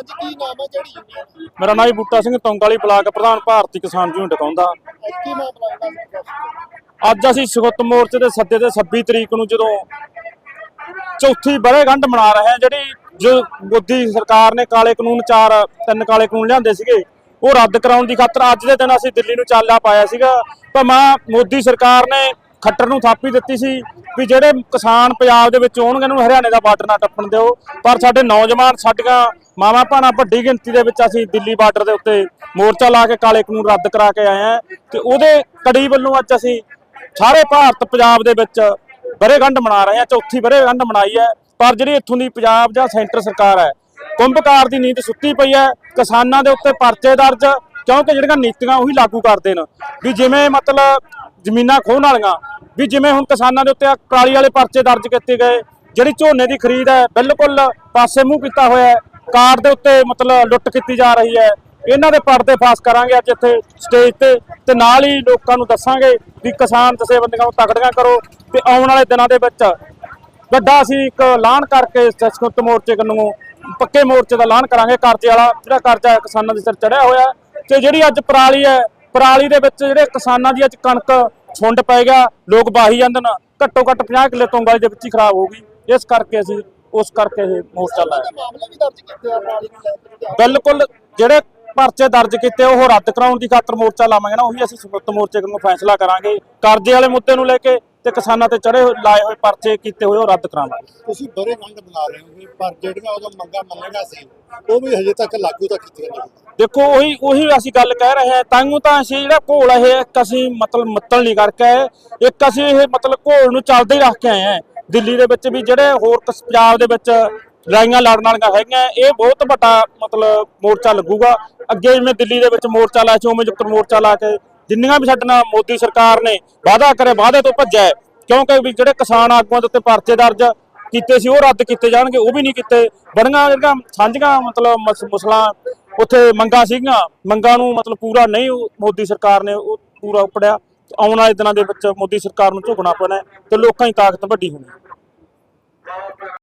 ਕੀ ਨਾਮ ਹੈ ਕਿਹੜੀ ਯੂਨੀਅਨ ਮੇਰਾ ਨਾਮ ਜੀ ਬੂਟਾ ਸਿੰਘ ਤੋਂਗਾਲੀ ਬਲਾਕ ਪ੍ਰਧਾਨ ਭਾਰਤੀ ਕਿਸਾਨ ਯੂਨੀਅਨ ਟਕਾਉਂਦਾ ਅੱਜ ਕੀ ਮਾਮਲਾ ਹੈ ਅੱਜ ਅਸੀਂ ਸਗੁੱਤ ਮੋਰਚੇ ਦੇ ਸੱਦੇ ਤੇ 26 ਤਰੀਕ ਨੂੰ ਜਦੋਂ ਚੌਥੀ ਬਰੇਗੰਢ ਮਨਾ ਰਹੇ ਹਾਂ ਜਿਹੜੀ ਜੋ ਮੋਦੀ ਸਰਕਾਰ ਨੇ ਕਾਲੇ ਕਾਨੂੰਨ ਚਾਰ ਤਿੰਨ ਕਾਲੇ ਕਾਨੂੰਨ ਲਿਆਂਦੇ ਸੀਗੇ ਉਹ ਰੱਦ ਕਰਾਉਣ ਦੀ ਖਾਤਰ ਅੱਜ ਦੇ ਦਿਨ ਅਸੀਂ ਦਿੱਲੀ ਨੂੰ ਚਾਲਾ ਪਾਇਆ ਸੀਗਾ। ਪਰ ਮਾਂ ਮੋਦੀ ਸਰਕਾਰ ਨੇ ਖੱਟਰ ਨੂੰ ਥਾਪੀ ਦਿੱਤੀ ਸੀ ਵੀ ਜਿਹੜੇ ਕਿਸਾਨ ਪੰਜਾਬ ਦੇ ਵਿੱਚ ਆਉਣਗੇ ਨੂੰ ਹਰਿਆਣੇ ਦਾ ਬਾਰਡਰ ਨਾ ਟੱਪਣ ਦਿਓ ਪਰ ਸਾਡੇ ਨੌਜਵਾਨ ਸਾਡੀਆਂ ਮਾਵਾਂ ਭੈਣਾਂ ਵੱਡੀ ਗਿਣਤੀ ਦੇ ਵਿੱਚ ਅਸੀਂ ਦਿੱਲੀ ਬਾਰਡਰ ਦੇ ਉੱਤੇ ਮੋਰਚਾ ਲਾ ਕੇ ਕਾਲੇ ਕਾਨੂੰਨ ਰੱਦ ਕਰਾ ਕੇ ਆਏ ਹਾਂ ਤੇ ਉਹਦੇ ਕੜੀ ਵੱਲੋਂ ਅੱਜ ਅਸੀਂ ਸਾਰੇ ਭਾਰਤ ਪੰਜਾਬ ਦੇ ਵਿੱਚ ਬਰੇਗੰਢ ਮਨਾ ਰਹੇ ਹਾਂ, ਚੌਥੀ ਬਰੇਗੰਢ ਮਨਾਈ ਹੈ, ਪਰ ਜਿਹੜੀ ਇੱਥੋਂ ਦੀ ਪੰਜਾਬ ਜਾਂ ਸੈਂਟਰ ਸਰਕਾਰ ਹੈ, ਕੁੰਭਕਾਰ ਦੀ ਨੀਂਦ ਸੁੱਤੀ ਪਈ ਹੈ, ਕਿਸਾਨਾਂ ਦੇ ਉੱਤੇ ਪਰਚੇ ਦਰਜ, ਕਿਉਂਕਿ ਜਿਹੜੀਆਂ ਨੀਤੀਆਂ ਉਹੀ ਲਾਗੂ ਕਰਦੇ ਨੇ ਵੀ ਜਿਵੇਂ ਮਤਲਬ ਜ਼ਮੀਨਾਂ ਖੋਹਣ ਵਾਲੀਆਂ, ਵੀ ਜਿਵੇਂ ਹੁਣ ਕਿਸਾਨਾਂ ਦੇ ਉੱਤੇ ਕਾਲੀ ਵਾਲੇ ਪਰਚੇ ਦਰਜ ਕੀਤੇ ਗਏ, ਜਿਹੜੀ ਝੋਨੇ ਦੀ ਖਰੀਦ ਹੈ, ਬਿਲਕੁਲ ਪਾਸੇ ਮੂੰਹ ਕੀਤਾ ਹੋਇਆ ਹੈ ਕਾਰਡ ਦੇ ਉੱਤੇ ਮਤਲਬ ਲੁੱਟ ਕੀਤੀ ਜਾ ਰਹੀ ਹੈ। ਇਹਨਾਂ ਦੇ ਪਰਦੇ ਫਾਸ ਕਰਾਂਗੇ ਅੱਜ ਇੱਥੇ ਸਟੇਜ ਤੇ ਤੇ ਨਾਲ ਹੀ ਲੋਕਾਂ ਨੂੰ ਦੱਸਾਂਗੇ ਵੀ ਕਿਸਾਨ ਜਥੇਬੰਦੀਆਂ ਨੂੰ ਤਕੜੀਆਂ ਕਰੋ ਤੇ ਆਉਣ ਵਾਲੇ ਦਿਨਾਂ ਦੇ ਵਿੱਚ ਵੱਡਾ ਅਸੀਂ ਇੱਕ ਐਲਾਨ ਕਰਕੇ ਸੰਸਕ੍ਰਿਤ ਮੋਰਚੇ ਨੂੰ ਪੱਕੇ ਮੋਰਚੇ ਦਾ ਐਲਾਨ ਕਰਾਂਗੇ। ਕਰਜ਼ੇ ਵਾਲਾ ਜਿਹੜਾ ਕਰਜ਼ਾ ਕਿਸਾਨਾਂ ਦੇ ਸਿਰ ਚੜਿਆ ਹੋਇਆ ਹੈ। ਤੇ ਜਿਹੜੀ ਅੱਜ ਪਰਾਲੀ ਹੈ, ਪਰਾਲੀ ਦੇ ਵਿੱਚ ਜਿਹੜੇ ਕਿਸਾਨਾਂ ਦੀ ਅੱਜ ਕਣਕ ਛੁੰਡ ਪੈ ਗਿਆ, ਲੋਕ ਬਾਹੀ ਜਾਂਦੇ ਨੇ। ਘੱਟੋ ਘੱਟ 50 ਕਿੱਲੇ ਤੋਂਗਾਲੀ ਦੇ ਵਿੱਚ ਹੀ ਖਰਾਬ ਹੋ ਗਈ। ਇਸ ਕਰਕੇ ਅਸੀਂ ਉਸ ਕਰਕੇ ਇਹ ਮੋਰਚਾ ਲਾਇਆ ਬਿਲਕੁਲ ਜਿਹੜੇ ਪਰਚੇ ਦਰਜ ਕੀਤੇ ਉਹ ਰੱਦ ਕਰਾਉਣ ਦੀ ਖਾਤਰ ਮੋਰਚਾ ਲਾਵਾਂਗੇ ਨਾ ਉਹੀ ਅਸੀਂ ਸੰਯੁਕਤ ਮੋਰਚੇ ਨੂੰ ਫੈਸਲਾ ਕਰਾਂਗੇ। ਕਰਜ਼ੇ ਵਾਲੇ ਮੁੱਦੇ ਨੂੰ ਲੈ ਕੇ ਤੇ ਕਿਸਾਨਾਂ ਤੇ ਚੜੇ ਲਾਏ ਹੋਏ ਪਰਚੇ ਕੀਤੇ ਹੋਏ ਉਹ ਰੱਦ ਕਰਾਵਾਂਗੇ। ਤੁਸੀਂ ਬੜੇ ਮੰਗ ਬਣਾ ਰਹੇ ਹੋ ਪਰ ਜਿਹੜੀਆਂ ਉਦੋਂ ਮੰਗਾਂ ਮੰਨਣਾ ਸੀ ਉਹ ਵੀ ਹਜੇ ਤੱਕ ਲਾਗੂ ਤਾਂ ਕੀਤੀਆਂ ਨਹੀਂ ਦੇਖੋ ਉਹੀ ਉਹੀ ਅਸੀਂ ਗੱਲ ਕਹਿ ਰਹੇ ਹਾਂ ਤਾਂਗੂ ਤਾਂ ਅਸੀਂ ਜਿਹੜਾ ਘੋਲ ਇਹ ਇੱਕ ਅਸੀਂ ਮਤਲਬ ਮੱਤਲ ਨਹੀਂ ਕਰਕੇ ਇੱਕ ਅਸੀਂ ਇਹ ਮਤਲਬ ਘੋਲ ਨੂੰ ਚੱਲਦੇ ਹੀ ਰੱਖ ਕੇ ਆਏ ਹਾਂ। ਦਿੱਲੀ ਦੇ ਵਿੱਚ ਵੀ ਜਿਹੜੇ ਹੋਰ ਪੰਜਾਬ ਦੇ ਵਿੱਚ ਲੜਾਈਆਂ ਲੜਨ ਵਾਲੀਆਂ ਹੈਗੀਆਂ, ਇਹ ਬਹੁਤ ਵੱਡਾ ਮਤਲਬ ਮੋਰਚਾ ਲੱਗੂਗਾ। ਅੱਗੇ ਜਿਵੇਂ ਦਿੱਲੀ ਦੇ ਵਿੱਚ ਮੋਰਚਾ ਲਾਇਆ ਸੀ, ਉਵੇਂ ਜੁਕਤ ਮੋਰਚਾ ਲਾ ਕੇ ਜਿੰਨੀਆਂ ਵੀ ਸਾਡੇ ਨਾਲ ਮੋਦੀ ਸਰਕਾਰ ਨੇ ਵਾਅਦਾ ਕਰੇ ਵਾਅਦੇ ਤੋਂ ਭੱਜਿਆ ਕਿਉਂਕਿ ਵੀ ਜਿਹੜੇ ਕਿਸਾਨ ਆਗੂਆਂ ਦੇ ਉੱਤੇ ਪਰਚੇ ਦਰਜ ਕੀਤੇ ਸੀ, ਉਹ ਰੱਦ ਕੀਤੇ ਜਾਣਗੇ, ਉਹ ਵੀ ਨਹੀਂ ਕੀਤੇ। ਬੜੀਆਂ ਜਿਹੜੀਆਂ ਸਾਂਝੀਆਂ ਮਤਲਬ ਮਸ- ਮੁਸਲਾਂ ਉੱਥੇ ਮੰਗਾਂ ਸੀਗੀਆਂ, ਮੰਗਾਂ ਨੂੰ ਮਤਲਬ ਪੂਰਾ ਨਹੀਂ ਮੋਦੀ ਸਰਕਾਰ ਨੇ ਉਹ ਪੂਰਾ ਉਪੜਿਆ। ਆਉਣ ਵਾਲੇ ਦਿਨਾਂ ਦੇ ਵਿੱਚ ਮੋਦੀ ਸਰਕਾਰ ਨੂੰ ਝੁਕਣਾ ਪੈਣਾ ਤੇ ਲੋਕਾਂ ਦੀ ਤਾਕਤ ਵੱਡੀ ਹੋਣੀ